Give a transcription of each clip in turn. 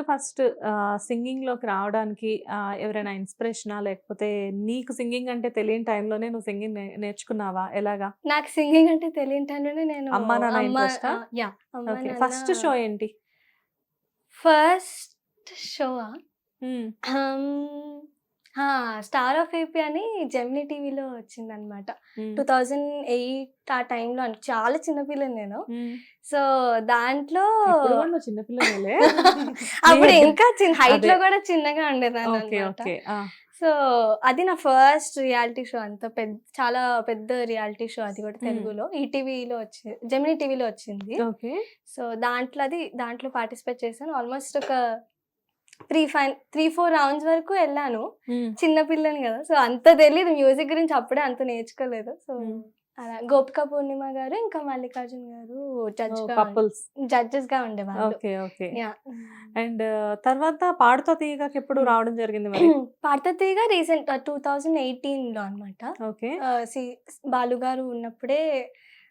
First సింగింగ్లోకి రావడానికి ఎవరైనా ఇన్స్పిరేషనా? లేకపోతే నీకు సింగింగ్ అంటే తెలియని టైంలోనే నువ్వు సింగింగ్ నేర్చుకున్నావా? ఎలాగా? నాకు సింగింగ్ అంటే తెలియని టైంలోనే నేను అమ్మా నాన్న ఫస్ట్ షో ఏంటి? First show hmm. Star of AP అని జెమినీ టీవీలో వచ్చింది అనమాట మ్మ్. టూ థౌజండ్ ఎయిట్ ఆ టైంలో చాలా చిన్నపిల్లని నేను. సో దాంట్లో చిన్నపిల్లలే అప్పుడు. ఇంకా చిన్న హైట్లో. కూడా చిన్నగా ఉండేదాన్ని సో అది నా ఫస్ట్ రియాలిటీ షో అంత పెద్ద చాలా పెద్ద రియాలిటీ షో అది కూడా. తెలుగులో ఈటీవీలో వచ్చింది జెమినీ టీవీలో వచ్చింది సో దాంట్లో అది దాంట్లో పార్టిసిపేట్ చేశాను ఆల్మోస్ట్ ఒక three five three four rounds వరకు వెళ్ళాను. చిన్న పిల్లని కదా సో అంత తెలియదు మ్యూజిక్ గురించి అప్పుడే అంత నేర్చుకోలేదు. సో. అలా గోపిక పూర్ణిమ గారు ఇంకా మల్లికార్జున్ గారు జడ్జ్ కపుల్స్ జడ్జెస్గా ఉండేవాళ్ళు ఓకే ఓకే. అండ్ తర్వాత పాడుతో తీయగాకి ఎప్పుడు. రావడం జరిగింది మరి? పార్థతీగా రీసెంట్ టూ థౌజండ్ ఎయిటీన్లో అనమాట ఓకే బాలు గారు ఉన్నప్పుడే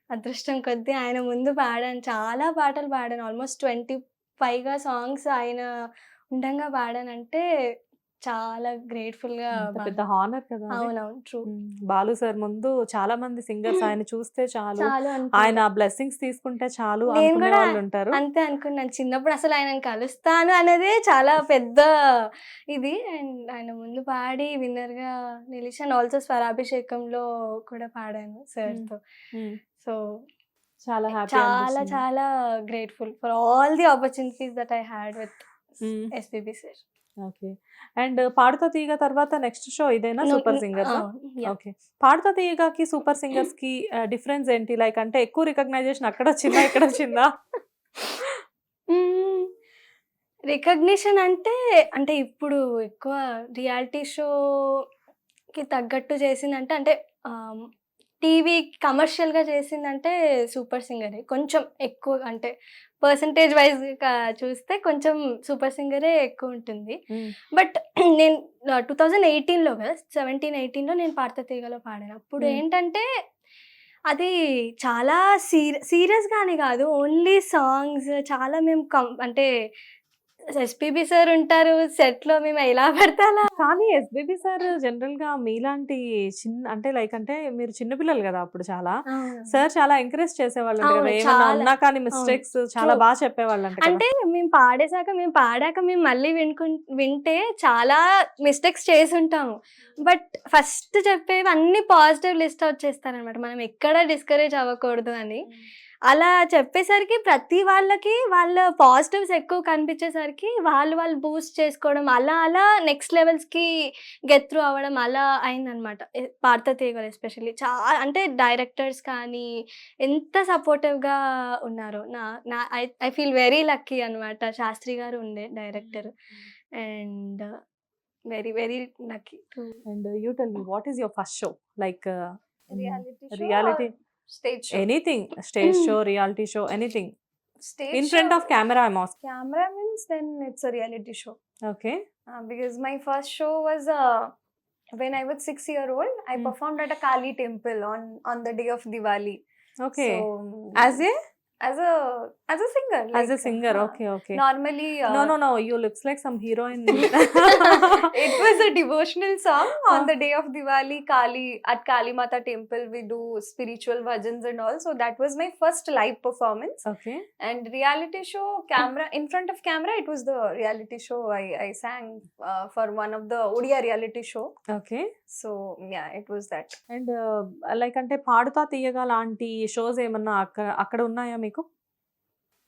అదృష్టం కొద్దీ ఆయన ముందు పాడాను. చాలా పాటలు పాడాను. ఆల్మోస్ట్ ట్వంటీ పైగా సాంగ్స్ ఆయన ఉండంగా పాడానంటే చాలా గ్రేట్ఫుల్గా పెద్ద హానర్ కదా. అవునవును. ట్రూ. బాలు సార్ ముందు చాలా మంది సింగర్స్ ఆయన చూస్తే చాలు. ఆయన బ్లెస్సింగ్స్ తీసుకుంటే చాలు వాళ్ళు ఉంటారు. అంతే అనుకున్నాను. చిన్నప్పుడు అసలు ఆయన కలుస్తాను అనేదే చాలా పెద్ద ఇది. అండ్ ఆయన ముందు పాడి విన్నర్గా నిలిచాను. ఆల్సో స్వరాభిషేకంలో కూడా పాడాను సార్తో. సో చాలా చాలా చాలా grateful for all the opportunities that I had with. SPB sir. Okay and Padutha Theeyaga తర్వాత నెక్స్ట్ షో ఇదేనా సూపర్ సింగర్ ఓకే పాడుతో తీయగాకి సూపర్ సింగర్స్కి డిఫరెన్స్ ఏంటి? లైక్ అంటే ఎక్కువ రికగ్నైజేషన్ అక్కడ వచ్చిందా ఇక్కడ వచ్చిందా? రికగ్నిషన్ అంటే అంటే ఇప్పుడు ఎక్కువ రియాలిటీ షోకి తగ్గట్టు చేసిందంటే అంటే టీవీ కమర్షియల్గా చేసిందంటే సూపర్ సింగరే. కొంచెం ఎక్కువ అంటే పర్సంటేజ్ వైజ్ చూస్తే కొంచెం సూపర్ సింగరే ఎక్కువ ఉంటుంది. బట్ నేను టూ థౌజండ్ ఎయిటీన్లో కదా సెవెంటీన్ ఎయిటీన్లో నేను పాడత తీగలో పాడాను. అప్పుడు. ఏంటంటే అది చాలా సీర సీరియస్గానే కాదు ఓన్లీ సాంగ్స్ చాలా మేము కం అంటే ఎస్పీబీ సార్ ఉంటారు సెట్లో మేము ఎలా పడితే అలా. కానీ ఎస్బిబి సార్ జనరల్గా మీలాంటి చిన్న అంటే లైక్ అంటే మీరు చిన్న పిల్లలు కదా అప్పుడు చాలా. సార్ చాలా ఎంకరేజ్ చేసేవాళ్ళు అవును, కదా ఏమన్నా చాలా. ఉన్నా కానీ మిస్టేక్స్ చాలా. బాగా చెప్పేవాళ్ళు అంటే మేము పాడేశాక మేము పాడాక మేము మళ్ళీ వినుకు వింటే చాలా మిస్టేక్స్ చేసి ఉంటాము బట్ ఫస్ట్ చెప్పేవి అన్ని పాజిటివ్ లిస్ట్ వచ్చేస్తారనమాట మనం ఎక్కడ డిస్కరేజ్ అవ్వకూడదు అని. అలా చెప్పేసరికి ప్రతి వాళ్ళకి వాళ్ళ పాజిటివ్స్ ఎక్కువ కనిపించేసరికి వాళ్ళు వాళ్ళు బూస్ట్ చేసుకోవడం అలా అలా నెక్స్ట్ లెవెల్స్కి గెట్ త్రూ అవ్వడం అలా అయిందనమాట. పార్త తీగలు ఎస్పెషల్లీ చాలా అంటే డైరెక్టర్స్ కానీ ఎంత సపోర్టివ్గా ఉన్నారు నా నా I I feel very lucky అనమాట. శాస్త్రి గారు ఉండే director and very very lucky. And you tell me what is your first show? Like reality or Stage show. Anything, stage show, reality show, anything. Stage In front show- of camera, I'm asking. camera means then it's a reality show. Okay. Uh, because my first show was uh, when I was six year old. I Mm. performed at a Kali temple on on the day of Diwali. Okay. So As a as a as a singer as a like, singer uh, okay okay normally uh, no no no you looks like some heroine it was a devotional song on the day of Diwali. Kali at Kali Mata temple, we do spiritual bhajans and all. So that was my first live performance. Okay And reality show camera in front of camera, it was the reality show I I sang uh, for one of the Odia reality show. Okay So yeah, it was that. And like uh, అంటే పాడుతా తీయగా లాంటి shows ఏమన్నా అక్కడ అక్కడ ఉన్నాయా మీకు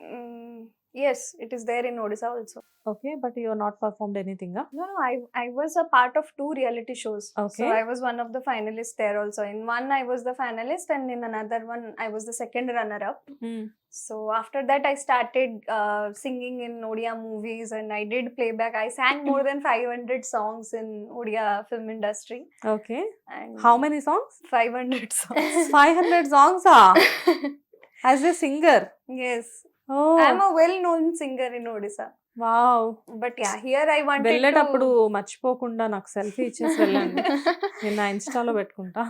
Mm, yes, it is there in Odisha also. Okay, but you have not performed anything, huh? No, no, I, I was a part of two reality shows. Okay. So I was one of the finalists there also. In one, I was the finalist, and in another one, I was the second runner up. Mm. So after that, I started uh, singing in Odia movies and I did playback. I sang more than 500 songs in Odia film industry. Okay. And How many songs? 500 songs. 500 songs, ah. As a singer yes, oh I'm a well-known singer in Odisha. Wow But yeah, here I wanted వెళ్ళేటప్పుడు to. మర్చిపోకుండా నాకు selfie ఇచ్చేసి వెళ్ళండి నేను నా ఇన్స్టాలో పెట్టుకుంటా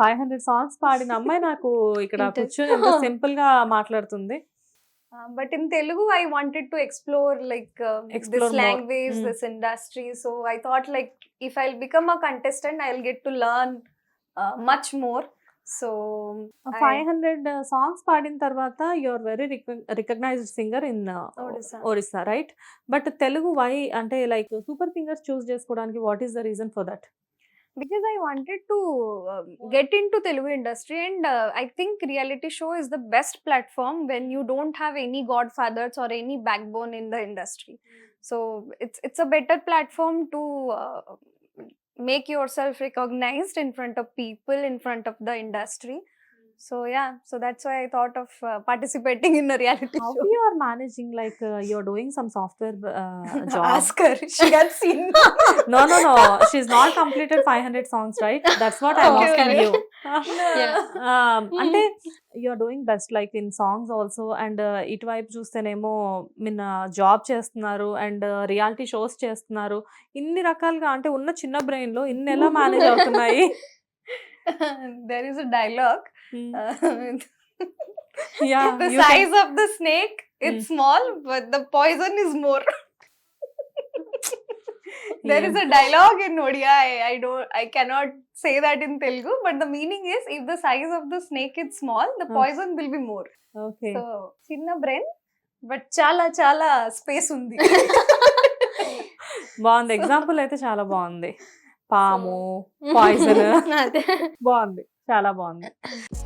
five hundred songs పాడిన అమ్మాయి నాకు ఇక్కడ కూర్చొని ఎంత సింపుల్గా మాట్లాడుతుంది Uh, but in Telugu, I wanted to explore like uh, Explore this more. language, Mm. this industry. So I thought like if I'll become a contestant, I'll get uh, I- five hundred songs పాడిన తర్వాత you are very recognised singer in. Orissa right but Telugu why అంటే like super singers choose చేసుకోవడానికి what is the reason for that because I wanted to um, get into Telugu industry, and uh, I think reality show is the best platform when you don't have any godfathers or any backbone in the industry. So it's it's a better platform to uh, make yourself recognized in front of people, in front of the industry. So ya so that's why I thought of participating in reality how you are managing like you are doing some software job ask her she has seen no no no she is not completed 500 songs right that's what I was can you అంటే you are doing best like in songs also and it వైపు చూస్తేనేమో మిన్న job చేస్తున్నారు and reality shows చేస్తున్నారు. ఇన్ని రకాలుగా అంటే ఉన్న చిన్న బ్రెయిన్లో ఇన్ని ఎలా మేనేజ్ అవుతున్నాయి? there is a dialogue. Hmm. Uh, Yeah, the you can- size of the snake it's Mm. small but the poison is more There is Yeah. a dialogue in odia I, I don't i cannot say that in telugu but the meaning is if the size of the snake is small the Ah. poison will be more Okay. so chinna brain but చాలా చాలా space ఉంది బాగుంది example అయితే చాలా బాగుంది పాము poison. బాగుంది. చాలా బాగుంది.